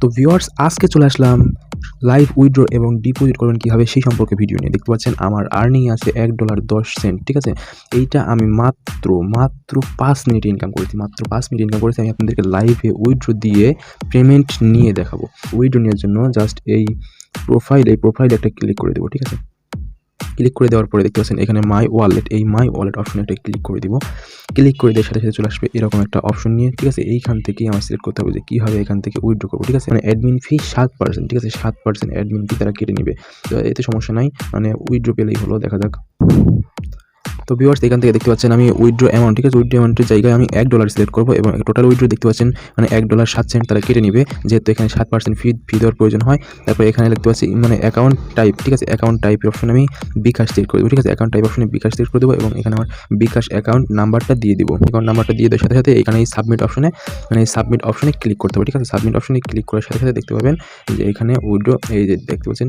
তো ভিউয়ার্স আজকে চলে আসলাম লাইভ উইড্রো এবং ডিপোজিট করবেন কীভাবে সেই সম্পর্কে ভিডিও নিয়ে। দেখতে পাচ্ছেন, আমার আর্নিং আছে এক ডলার দশ সেন্ট ঠিক আছে? এইটা আমি মাত্র মাত্র পাঁচ মিনিট ইনকাম করেছি, মাত্র পাঁচ মিনিট ইনকাম করেছি, আমি আপনাদেরকে লাইভে উইড্রো দিয়ে পেমেন্ট নিয়ে দেখাবো। উইড্রো নেওয়ার জন্য জাস্ট এই প্রোফাইল এই প্রোফাইল একটা ক্লিক করে দেবো, ঠিক আছে? ক্লিক করে দেওয়ার পরে দেখতে পাচ্ছেন এখানে মাই ওয়ালেট এই মাই ওয়ালেট অপশনে একটা ক্লিক করে দিব। ক্লিক করে দেওয়ার সাথে সাথে চলে আসবে এরকম একটা অপশন নিয়ে, ঠিক আছে? এইখান থেকেই আমার সিলেক্ট করতে হবে যে কীভাবে এখান থেকে উইথড্র করব, ঠিক আছে? মানে অ্যাডমিন ফি সাত পার্সেন্ট ঠিক আছে? সাত পার্সেন্ট অ্যাডমিন ফি তারা কেটে নেবে। তো এতে সমস্যা নাই মানে উইথড্র পেলেই হলো, দেখা যাক। তো ভিউয়ার্স এখান থেকে দেখতে পাচ্ছেন আমি উইথড্র অ্যামাউন্ট ঠিক আছে? উইথড্র অ্যামাউন্টের জায়গায় আমি এক ডলার সিলেক্ট করব এবং টোটাল উইথড্র দেখতে পাচ্ছেন মানে এক ডলার সাত সেন্ট তারা কেটে নেবে, যেহেতু এখানে সাত পার্সেন্ট ফি ফি দেওয়ার প্রয়োজন হয়। তারপর এখানে দেখতে পাচ্ছি মানে অ্যাকাউন্ট টাইপ ঠিক আছে? অ্যাকাউন্ট টাইপের অপশন আমি বিকাশ সিলেক্ট করে দেবো, ঠিক আছে? অ্যাকাউন্ট টাইপ অপশনে বিকাশ সিলেক্ট করে দেবো এবং এখানে আমার বিকাশ অ্যাকাউন্ট নাম্বারটা দিয়ে দিব। অ্যাকাউন্ট নাম্বারটা দিয়ে দেওয়ার সাথে সাথে এখানে এই সাবমিট অপশনে মানে এই সাবমিট অপশনে ক্লিক করতে হবে, ঠিক আছে? সাবমিট অপশনে ক্লিক করার সাথে সাথে দেখতে পাবেন যে এখানে উইড্রো এই যে দেখতে পাচ্ছেন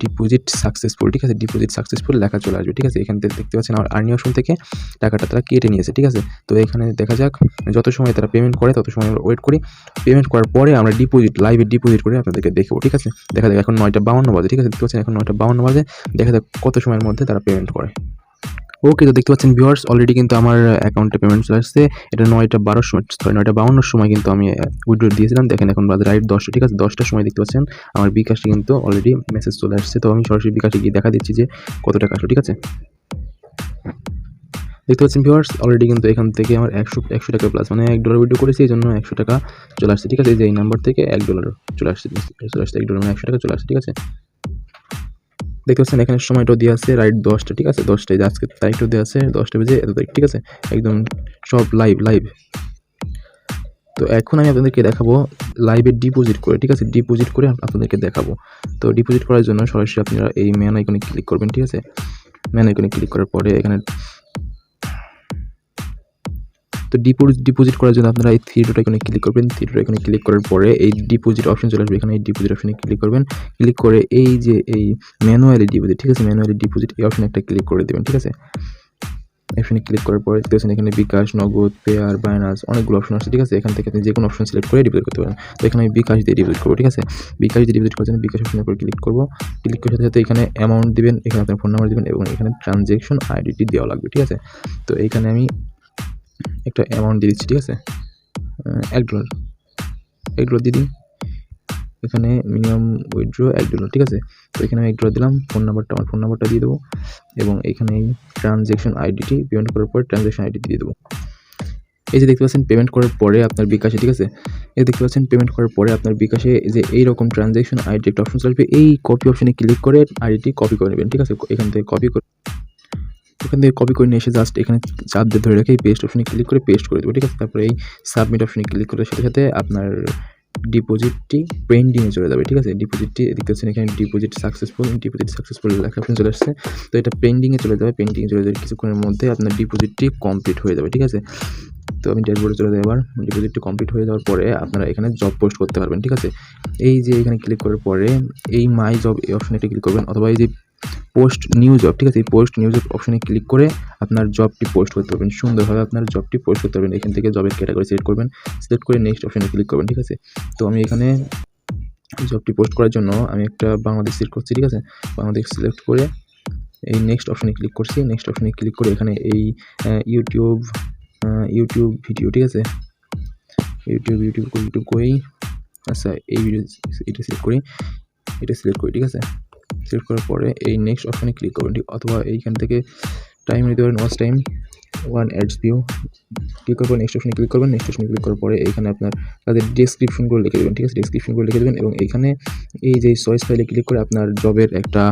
ডিপোজিট সাকসেসফুল ঠিক আছে? ডিপোজিট সাকসেসফুল লেখা চলে আসবে, ঠিক আছে? এখান থেকে দেখতে পাচ্ছেন আমার আর্নি অপশন থেকে টাকাটা তারা কেটে নিয়েছে, ঠিক আছে? তো এখানে দেখা যাক যত সময় তারা পেমেন্ট করে, তত সময় আমরা ওয়েট করি। পেমেন্ট করার পরে আমরা ডিপোজিট লাইভে ডিপোজিট করে আপনাদেরকে দেখব, ঠিক আছে? দেখা যাক এখন নয়টা বাউন্ন বাজে, ঠিক আছে? দেখতে পাচ্ছেন এখন নয়টা বাউন্ন বাজে। দেখা যাক কত সময়ের মধ্যে তারা পেমেন্ট করে। ওকে তো দেখতে পাচ্ছেন ভিউয়ার্স অলরেডি কিন্তু আমার অ্যাকাউন্টে পেমেন্ট চলে আসছে। এটা নয়টা বারোর সময় সরি নয়টা বাউন্নর সময় কিন্তু আমি উইড্রো দিয়েছিলাম। দেখেন এখন বাজে রাইট দশটা, ঠিক আছে? দশটার সময় দেখতে পাচ্ছেন আমার বিকাশে কিন্তু অলরেডি মেসেজ চলে আসছে। তো আমি সরাসরি বিকাশে গিয়ে দেখা দিচ্ছি যে কত টাকা আসলো, ঠিক আছে? দেখতে পাচ্ছেন ভিউয়ার্স অলরেডি কিন্তু এখান থেকে আমার একশো একশো টাকা প্লাস মানে এক ডলার ভিডিও করেছি, এই জন্য একশো টাকা চলে আসছে, ঠিক আছে? যে এই নাম্বার থেকে এক ডলার চলে আসছে চলে আসছে এক ডলার মানে একশো টাকা চলে আসছে, ঠিক আছে? দেখতে পাচ্ছেন এখানে সময়টাও দেওয়া আছে রাইট দশটা, ঠিক আছে? দশটায় আজকে তারিখটাও দেওয়া আছে, দশটা বেজে এত তারিখ, ঠিক আছে? একদম সব লাইভ লাইভ তো এখন আমি আপনাদেরকে দেখাবো লাইভে ডিপোজিট করে, ঠিক আছে? ডিপোজিট করে আপনাদেরকে দেখাবো। তো ডিপোজিট করার জন্য সরাসরি আপনারা এই ম্যান আইকনে ক্লিক করবেন, ঠিক আছে? ম্যান আইকনে ক্লিক করার পরে এখানে তো ডিপোজিট ডিপোজিট করার জন্য আপনারা এই থ্রি ডট ক্লিক করবেন। থ্রি ডট ক্লিক করার পরে এই ডিপোজিট অপশন চলে আসবে। এখানে এই ডিপোজিট অপশনে ক্লিক করবেন। ক্লিক করে এই যে এই ম্যানুয়ালি ডিপোজিট ঠিক আছে? ম্যানুয়ালি ডিপোজিট এই অপশনে একটা ক্লিক করে দেবেন, ঠিক আছে? অপশনে ক্লিক করার পরে দেখতেছেন এখানে বিকাশ, নগদ পেয়ার বাইনাস অনেকগুলো অপশন আছে, ঠিক আছে? এখান থেকে আপনি যে কোনো অপশন সিলেক্ট করে ডিপোজিট করতে পারেন। তো এখানে আমি বিকাশ দিয়ে ডিপোজিট করব, ঠিক আছে? বিকাশ দিয়ে ডিপোজিট করার জন্য বিকাশ অপশনের উপর ক্লিক করব। ক্লিক করার সাথে সাথে এখানে অ্যামাউন্ট দিবেন, এখানে আপনার ফোন নাম্বার দিবেন এবং এখানে ট্রানজেকশন আইডিটি দেওয়া লাগবে, ঠিক আছে? তো এখানে আমি একটা অ্যামাউন্ট দিয়ে দিচ্ছি, ঠিক আছে? এক ডলার এক ডলার দিয়ে দিন এখানে মিনিমাম উইথড্র এক ডলার ঠিক আছে? তো এখানে আমি এক ডলার দিলাম ফোন নাম্বারটা আমার ফোন নাম্বারটা দিয়ে দেবো। এবং এখানে এই ট্রানজ্যাকশন আইডিটি পেমেন্ট করার পর ট্রানজ্যাকশন আইডি দিয়ে দেবো। এই যে দেখতে পাচ্ছেন পেমেন্ট করার পরে আপনার বিকাশে, ঠিক আছে? এই দেখতে পাচ্ছেন পেমেন্ট করার পরে আপনার বিকাশে যে এইরকম ট্রানজ্যাকশন আইডি একটা অপশন চলবে এই কপি অপশনে ক্লিক করে আইডিটি কপি করে নেবেন, ঠিক আছে? এখান থেকে কপি করে এখান থেকে কপি করে নিয়ে এসে জাস্ট এখানে চাপ দিয়ে ধরে রেখে এই পেস্ট অপশনে ক্লিক করে পেস্ট করে দেবো, ঠিক আছে? তারপরে এই সাবমিট অপশনে ক্লিক করার সাথে সাথে আপনার ডিপোজিটটি পেন্ডিংয়ে চলে যাবে, ঠিক আছে? ডিপোজিটটি দেখতে পাচ্ছেন এখানে ডিপোজিট সাকসেসফুল ডিপোজিট সাকসেসফুল লেখা অপশন চলে আসছে। তো এটা পেন্ডিংয়ে চলে যাবে পেন্ডিংয়ে চলে যাবে কিছুক্ষণের মধ্যে আপনার ডিপোজিটটি কমপ্লিট হয়ে যাবে, ঠিক আছে? তো আমি ড্যাশবোর্ডে চলে যাই এবার ডিপোজিটটি কমপ্লিট হয়ে যাওয়ার পরে আপনারা এখানে জব পোস্ট করতে পারবেন, ঠিক আছে? এই যে এখানে ক্লিক করার পরে এই মাই জব এই অপশনে ক্লিক করবেন, অথবা এই যে পোস্ট নিউ জব ঠিক আছে? এই পোস্ট নিউ জব অপশনে ক্লিক করে আপনার জবটি পোস্ট করতে পারবেন। সুন্দরভাবে আপনার জবটি পোস্ট করতে পারবেন। এখান থেকে জবের ক্যাটাগরি সিলেক্ট করবেন। সিলেক্ট করে নেক্সট অপশনে ক্লিক করবেন, ঠিক আছে? তো আমি এখানে জবটি পোস্ট করার জন্য আমি একটা বাংলাদেশ সিলেক্ট করছি, ঠিক আছে? বাংলাদেশ সিলেক্ট করে এই নেক্সট অপশনে ক্লিক করছি। নেক্সট অপশনে ক্লিক করে এখানে এই ইউটিউব ইউটিউব ভিডিও ঠিক আছে? ইউটিউব ইউটিউব ইউটিউব করেই আচ্ছা এই ভিডিও এটা সিলেক্ট করি। এটা সিলেক্ট করি, ঠিক আছে? সিলেক্ট করার পরে এই নেক্সট অপশনে ক্লিক করবেন। অথবা এইখান থেকে টাইম নিতে পারেন watch time one ads view click করার পর নেক্সট অপশনে ক্লিক করবেন। নেক্সট অপশনে ক্লিক করার পরে এখানে আপনার তাদের ডেসক্রিপশনগুলো লিখে দেবেন। ঠিক আছে ডেসক্রিপশনগুলো লিখে দেবেন এবং এখানে এই যে চয়েস ফাইলে ক্লিক করে আপনার জবের একটা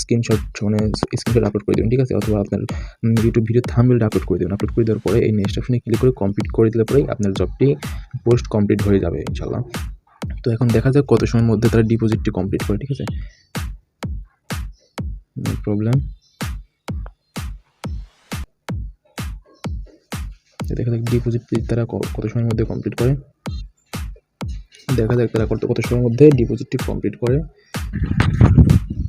স্ক্রিনশট মানে স্ক্রিনশট আপলোড করে দেবেন। ঠিক আছে, অথবা আপনার ইউটিউব ভিডিও থাম্বেলটা আপলোড করে দেবেন। আপলোড করে দেওয়ার পরে এই নেক্সট অপশনে ক্লিক করে কমপ্লিট করে দিলে পরেই আপনার জবটি পোস্ট কমপ্লিট হয়ে যাবে ইনশাল্লাহ তো এখন দেখা যাক কত সময়ের মধ্যে তারা ডিপোজিটটি কমপ্লিট করে, ঠিক আছে? No problem. দেখা যাক ডিপোজিট তারা কত সময়ের মধ্যে কমপ্লিট করে। দেখা যাক তারা কত সময়ের মধ্যে ডিপোজিটটি কমপ্লিট করে।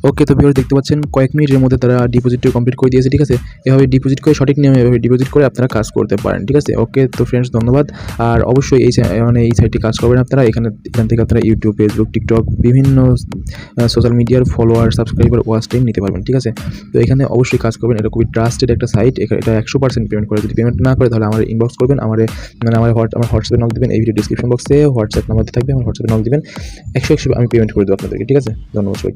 ওকে তো ভিউয়ার দেখতে পাচ্ছেন, কয়েক মিনিটের মধ্যে তারা ডিপোজিটটা কমপ্লিট করে দিয়েছে, ঠিক আছে? এভাবে ডিপোজিট করে, সঠিক নিয়মে এভাবে ডিপোজিট করে আপনারা কাজ করতে পারেন, ঠিক আছে? ওকে তো ফ্রেন্ডস ধন্যবাদ। আর অবশ্যই এই মানে এই সাইটটি কাজ করবেন আপনারা। এখানে, এখান থেকে আপনারা ইউটিউব ফেসবুক টিকটক বিভিন্ন সোশ্যাল মিডিয়ার ফলোয়ার সাবস্ক্রাইবার ওয়াচ টাইম নিতে পারবেন, ঠিক আছে? তো এখানে অবশ্যই কাজ করবেন। এটা খুবই ট্রাস্টেড একটা সাইট এটা একশো পার্সেন্ট পেমেন্ট করে। যদি পেমেন্ট না করে, তাহলে আমার ইনবক্স করবেন, আমার মানে আমার হোয়াট আমার হোয়াটসঅ্যাপে নক দেবেন, এই ভিডিও ডিসক্রিপশন বক্সে হোয়াটসঅ্যাপ নাম্বার থাকবে, আমার হোয়াটসঅ্যাপে নক দেবেন। একশো একশো আমি পেমেন্ট করে দেবো আপনাদেরকে, ঠিক আছে? ধন্যবাদ সবাইকে।